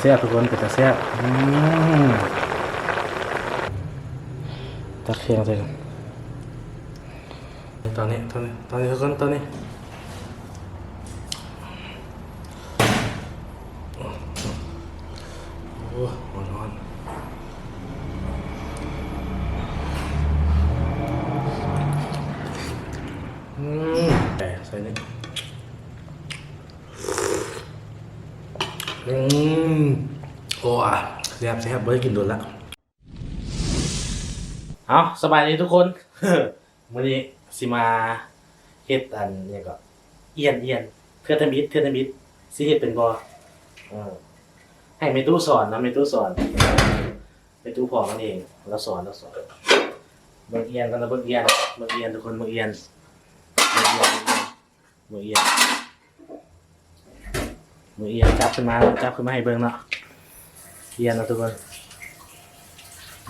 เสียทุกคนเป็นตาแซ่บอืมตักเคียงใส่กันตอนนี้ตอนนี้ตอนนี้ทุกคนตอนนี้โอ้ร้อนร้อนอืมแต่ใส่นี่ อืมโอ้อะแซ่บแซ่บเบิร์กินโดนละเอาสบายดีทุกคน วันนี้สิมาเฮ็ดอันเนี่ยก็เอียนเอียนเทือทมิดเทือทมิดสิเฮ็ดเป็นบ่เออให้เมตู้สอนนะเมตู้สอนเมตู้พอกันเองเราสอนเราสอนเบิ่งเอียนกันนะเบิ่งเอียนเบิ่งเอียนทุกคนเบิ่งเอียนเบิ่งเอียนเบิ่งเอียน เบิ่งเอียนจับขึ้นมาจับขึ้นมาให้เบิ่งเนาะเอียนนะทุกคน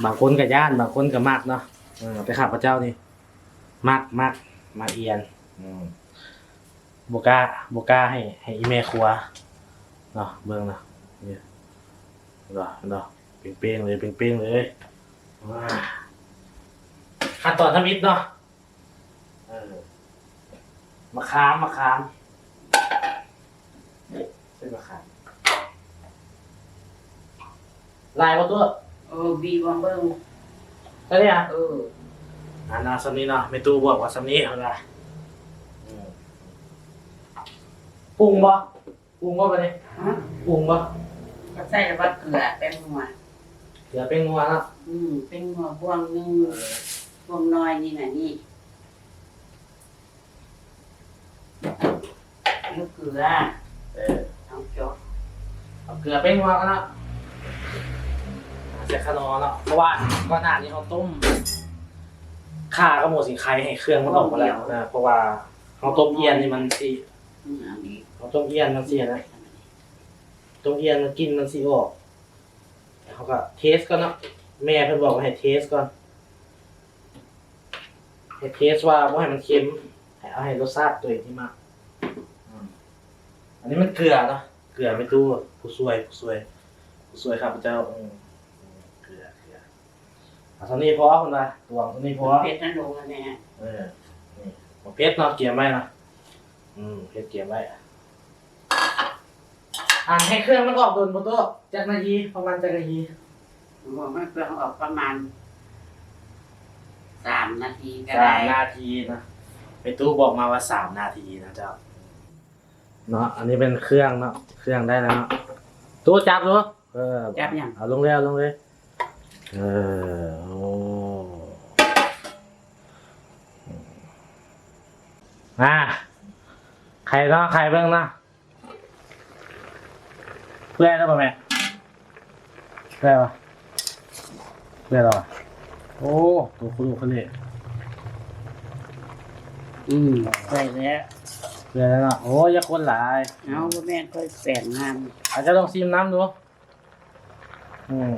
บางคนก็ย่านบางคนก็มักเนาะอไปขับพระเจ้านี่มักมักมาเอียนอืมบก้าบก้าให้ ให้อีเมครัวเนาะเบิ่งเนาะนี่เนาะเนาะเป้งๆเลยเป้งๆเลยว้าขั้นตอนทำอิฐเนาะมะขามมะขามใช่มะขาม ลายว่าตัวเออบีวังเบิ้งใช่ไหมอะเอออ่านาซัมนี้เนาะไม่ตู้บอกว่าซัมนี้เอาละอืมปรุงบ่ปรุงบ่ไปเลยฮะปรุงบ่ก็ใส่แล้วว่าเกลือแป้งนัวเดี๋ยวเป็นงัวเนาะอืมเป็นนัวบวงหนึงบวงน้อยนี่น่ะนี่แล้วเกลือเออเอาจบเอาเกลือเป็นงัวกันเนาะ ใส่ขนอเนาะเพราะว่าก่อนหน้านี้เขาต้มข่าก็หมดสิงไข่ให้เครื่องมันออกมาแล้วนะเพราะว่าเขาต้มเอียนนี่มันสีเขาต้มเอียนมันสินะต้มเอียนมันกินมันสิออกเขาก็เทสก่อนเนาะแม่เพิ่นบอกว่าให้เทสก่อนให้เทสว่าว่าให้มันเค็มให้เอาให้รสชาติตัวเองที่มากอันนี้มันเกลือเนาะเกลือไม่ตู้ผู้ช่วยผู้ช่วยผู้ช่วยข้าพเจ้าอืมอืมเกลือเกลือ เอาเท่านี้พอคนละตวงเท่านี้พอเผ็ดนั่นลงอันเนี้ยเออนี่บ่เพชรเนาะเกียมไว้เนาะอืมเพชรเกียมไว้อ่านให้เครื่องมันออกโดนบนโต๊ะจักนาทีประมาณจักนาทีบอกมันเปลืองออกประมาณสามนาทีก็สาได้มนาทีนะไปตู้บอกมาว่าสามนาทีนะเจ้าเนาะอันนี้เป็นเครื่องเนาะเครื่องได้แล้วเนาะตู้จับดูเออ จับยังเอาลงเลยเอาลงเลยเออโอ้ อ่าใครเนาะใครเบิ่งเนาะเพื่อนแล้วป่ะแม่เพื่อนป่ะเพื่อนเราอะโอ้ตัวคุณลูกคนนี้อืมใส่แล้วเพื่อนแล้วเนาะโอ้ยอย่าคนหลายเอาบ่แม่นค่อยแปลงงามอาจจะลองชิมน้ำดูอืม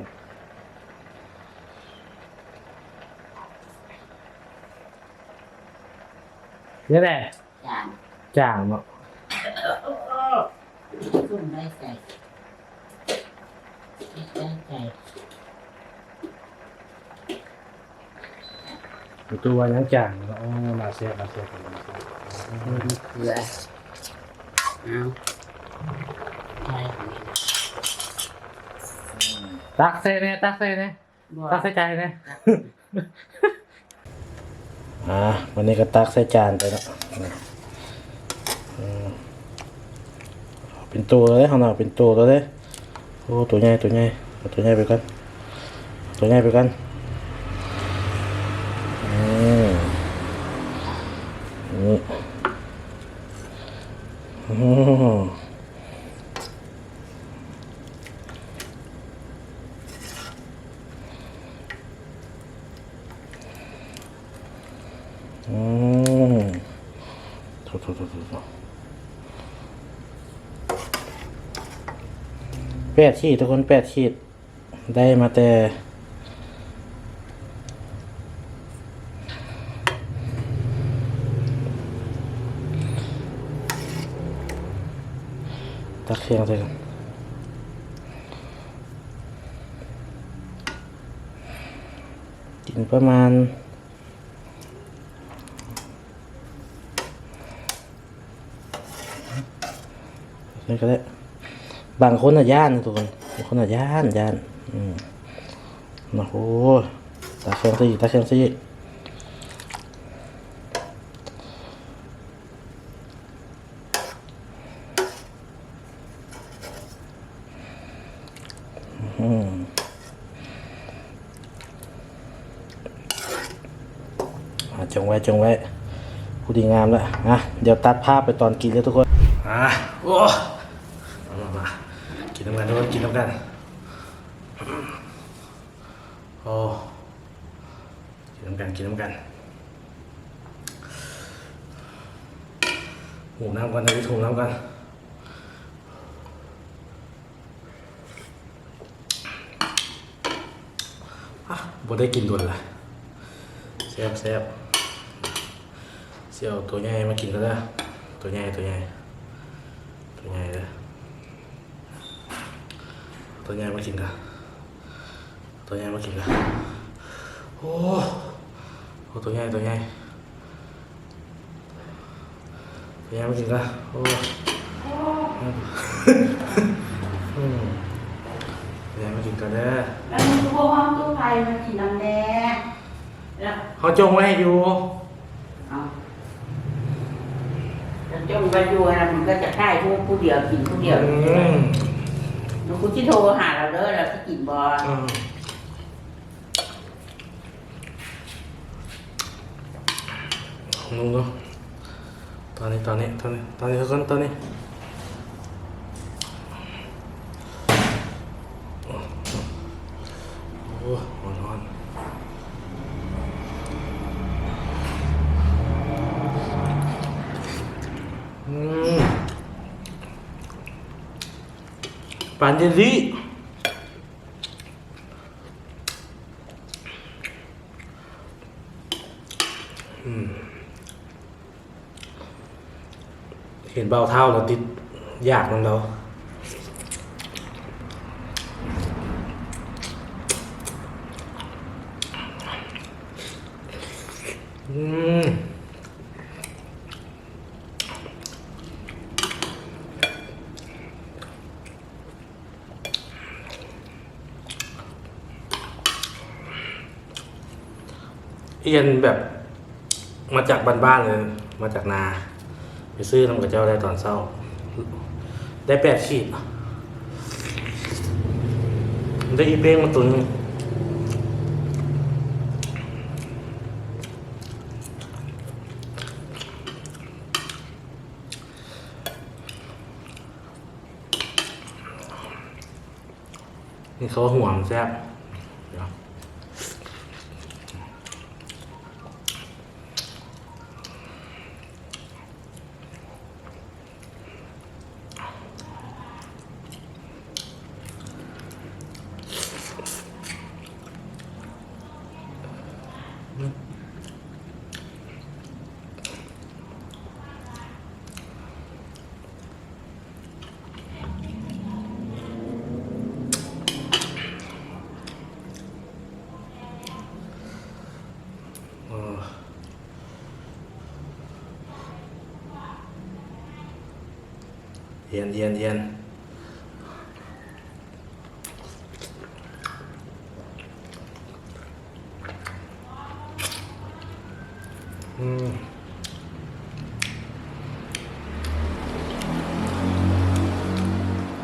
นี่แหละจานจ่างเนาะกุ้งได้ใส่ได้ใส่อยู่ตัวยังจ่างเนาะโอ้มาเสียมาเสียกันมาเสียเกลือเอาใช่ของนี่นะตักใส่เนี่ยตักใส่เนี่ยบ่ตักใส่ใจเนี่ย อ่า วันนี้ก็ตักใส่จานไปแล้วเอาเป็นตัวเลยเขาหน่อยเป็นตัวเลยโอ้ตัวใหญ่ตัวใหญ่ตัวใหญ่ไปกันตัวใหญ่ไปกันอืมนี่ แปดขีดทุกคนแปดขีด ได้มาแต่ ตักเคียงเลยกันกินประมาณนี่ก็ได้ บางคนอะย่านนะทุกคนบางคนอะย่านย่านอืมโอ้โหตาแข็งซะอีกตาแข็งซีอืมจงไว้จงไว้ผู้ดีงามแล้วอะเดี๋ยวตัดภาพไปตอนกินแล้วทุกคนอะโอ้ กินน้ำกันทุกคนกินน้ำกัน โอ้กินน้ำกัน กินน้ำกันหูน้ำกันนะพี่ถูน้ำกันอะบ่ได้กินด่วนละแซ่บแซ่บเสี่ยวตัวใหญ่มากินก็ได้ตัวใหญ่ตัวใหญ่ตัวใหญ่เลย ตัวใหญ่มากินกันตัวใหญ่มากินกันโอ้โหตัวใหญ่ตัวใหญ่ตัวใหญ่มากินกันโอ้อืมตัวใหญ่มากินกันเด้อแล้วมันก็ห้องตู้ไฟมันกินน้ำแดงแล้วเขาจงไว้ให้อยู่เอาแล้วจงไปดูนะมันก็จะได้ผู้ผู้เดียวกินผู้เดียว อืมแล้วคุณที่โทรหาเราเด้อเราที่กินบอลอืมนุ่งเนาะตอนนี้ตอนนี้ตอนนี้ตอนนี้ทุกคนตอนนี้โอ้ร้อนร้อนอืมปานเยลลี่เห็นเบาเท่าเราติดยากของเราอืม เอียนแบบมาจากบ้านๆเลย มาจากนา ไปซื้อทำกับเจ้าได้ตอนเศร้า ได้แปดขีด ได้อีเป้งมาตุนงนี่เขาห่วงแซ่บ เย็นเย็นเย็นอืม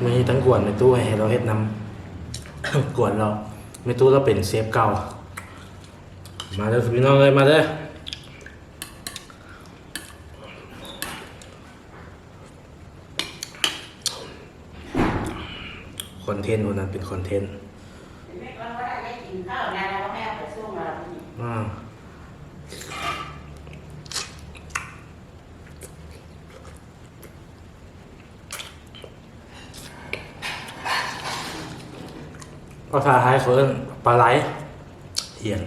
มีทั้งกวนในตู้ให้เราเฮ็ดนำกวนเราในตู้เราเป็นเซฟเก่า มาเด้อพี่น้องเลยมาเด้อ อนเทนต์วันนั้นเป็นคอนเทนต์ไม่ว่าได้กินข้าวนะแล้วแม่ไปส่งเราอ่าภาษาไทยเฟิร์นปลาไหลเหียน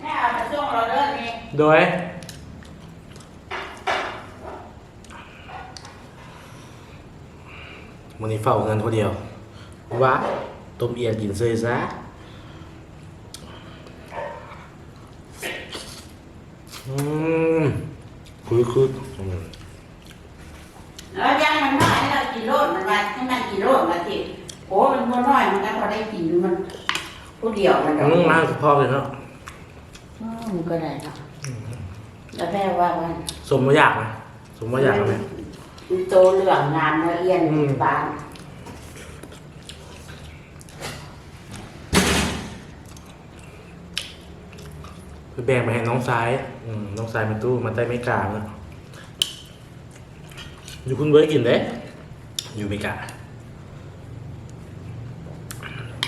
แม่เอาไปส่งเราเด้อนี่โดยมันนี้เฝ้าเงินคนเดียว ว้าต้มเอียนกินเซยซะอืมคือคืออืมแล้วยังมันน้อยให้เรากินโลดมันมาให้มันกินโลดมาสิโอ้มันบ่น้อยมันก็พอได้กินมันผู้เดียวมันดอกอืมมาพอเลยเนาะอืมมันก็ได้เนาะแล้วแม่ว่าว่าสมมาอยากไหมสมมาอยากไหมมันโตเหลืองงามละเอียดอืม บาง ไปแบ่งไปให้น้องซ้าย อืมน้องซ้ายมันตู้มันได้ไม่กลางอยู่คุณเบิร์กินเด้อยู่ไม่กลาง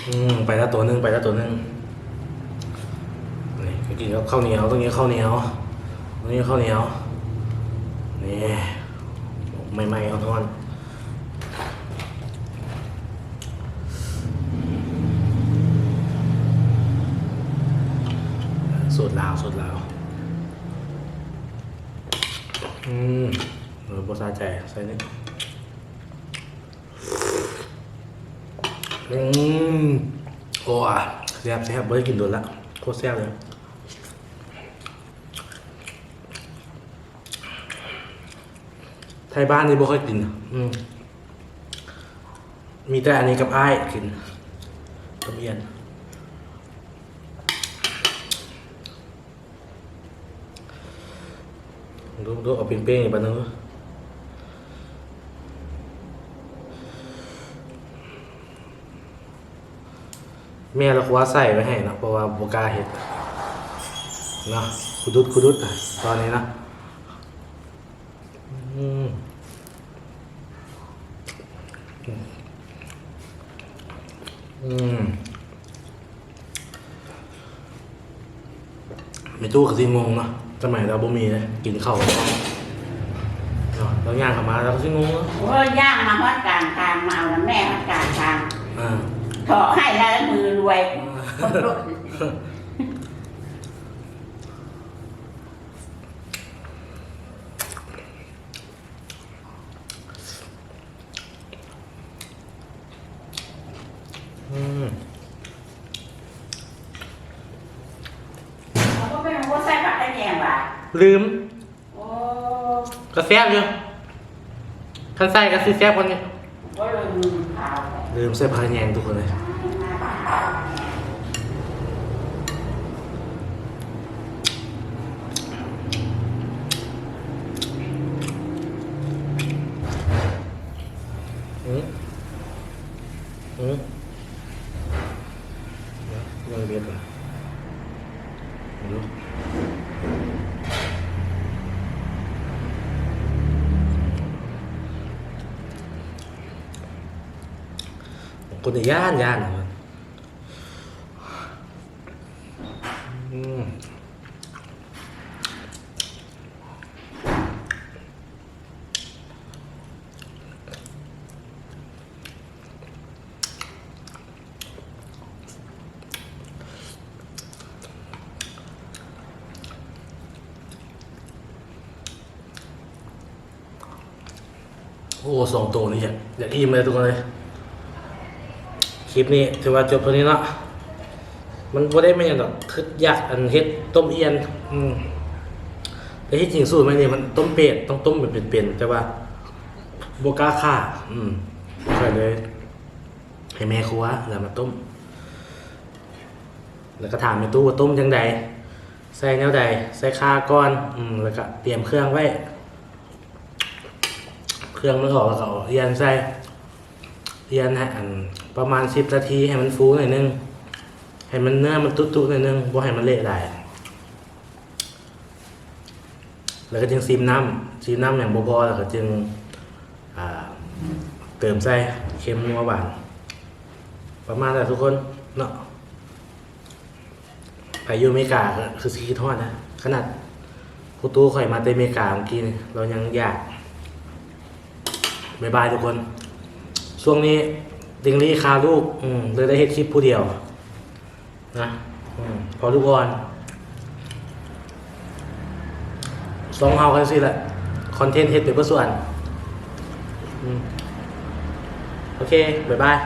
อืมไปล้วตัวหนึ่งไปล้วตัวหนึ่งนี่ไปกินกับข้าวเหนียวตรงนี้ข้าวเหนียวตรงนี้ข้าวเหนียวนี่ไม่ไม่ๆเอาทอนสูตร ลาวสูตรลาวอืมเออโบซาใจใส่นี่อืมโอ้อะแซ่บแซ่บไม่ได้กินโดนละโคตรแซ่บเลยไทยบ้านนี่บ่ค่อยกินอืมมีแต่อันนี้กับอ้ายกินกับเอียน ดูดูเอาเป้งๆอีกบ้านนึงแม่เราคว้าใส่ไว้ให้นะเพราะว่าบกาเห็ดนะคุดุดคุดุดตอนนี้นะอืมอืมไม่ตู้กับซีงงเนาะ สมัยเราบ่มีเลยกินข้าวเนาะแล้วย่างเข้ามาแล้วก็ซีงงเนาะโอ้ยย่างมาฮอดกลางทางมาเอาน้ำแม่ฮอดกลางทางอ่าเถาะให้แล้วมือรวยคนรวยอืม เขาก็เป็นคนใส่ผักกระแยงว่ะ ลืมโอ้กระแซบอยู่ขั้นไส้กระซีแซบคนนี้ก็เลยมือขาว ลืมใส่พาแยงทุกคนเลยอืมอืมเดี๋ยวยังเบียดก่อนดู คนจะย่านย่านเหรอมันอืมโอ้สองตัวนี่อยากอยากอิ่มเลยทุกคนเลย คลิปนี้ถือว่าจบตัวนี้เนาะมันบ่ได้ไม่ย่างดอกคืออยากอันเฮ็ดต้มเอียนอืมแต่ที่จริงสูตรมันนี่มันต้มเป็ดต้องต้มแบบเป็นๆแต่ว่าบกล้าฆ่าอืมก็เลย ให้แม่ครัวแล้วมาต้ม แล้วก็ถามแม่ตู้ว่าต้มจังใดใส่แนวใดใส่ข่าก่อน อืมแล้วก็เตรียมเครื่องไว้ เครื่องมันออกแล้วก็เอาเอียนใส่เรียนให้อัน ประมาณสิบนาทีให้มันฟูหน่อยนึง ให้มันเนื้อมันตุ้ๆหน่อยนึงบ่ให้มันเละได้แล้วก็จึงซีมน้ำซีมน้ำอย่างบ่พอแล้วก็จึงเติมใส่เค็มนัวหวาน ประมาณนั้นทุกคนเนาะไปยูเมกาคือสีทอดนะ ขนาดผู้ตู้ข่อยมาเตเมกาเมื่อกี้เรายังอยากบายบายทุกคน ช่วงนี้ ดิงลี่คาลูก อืมเลยได้เฮ็ดคลิปผู้เดียว นะอืมพอลูกอ่อนสองเฮากันสิแหละคอนเทนต์เฮ็ดเป็นเพื่อส่วนอืมโอเค บ๊ายบาย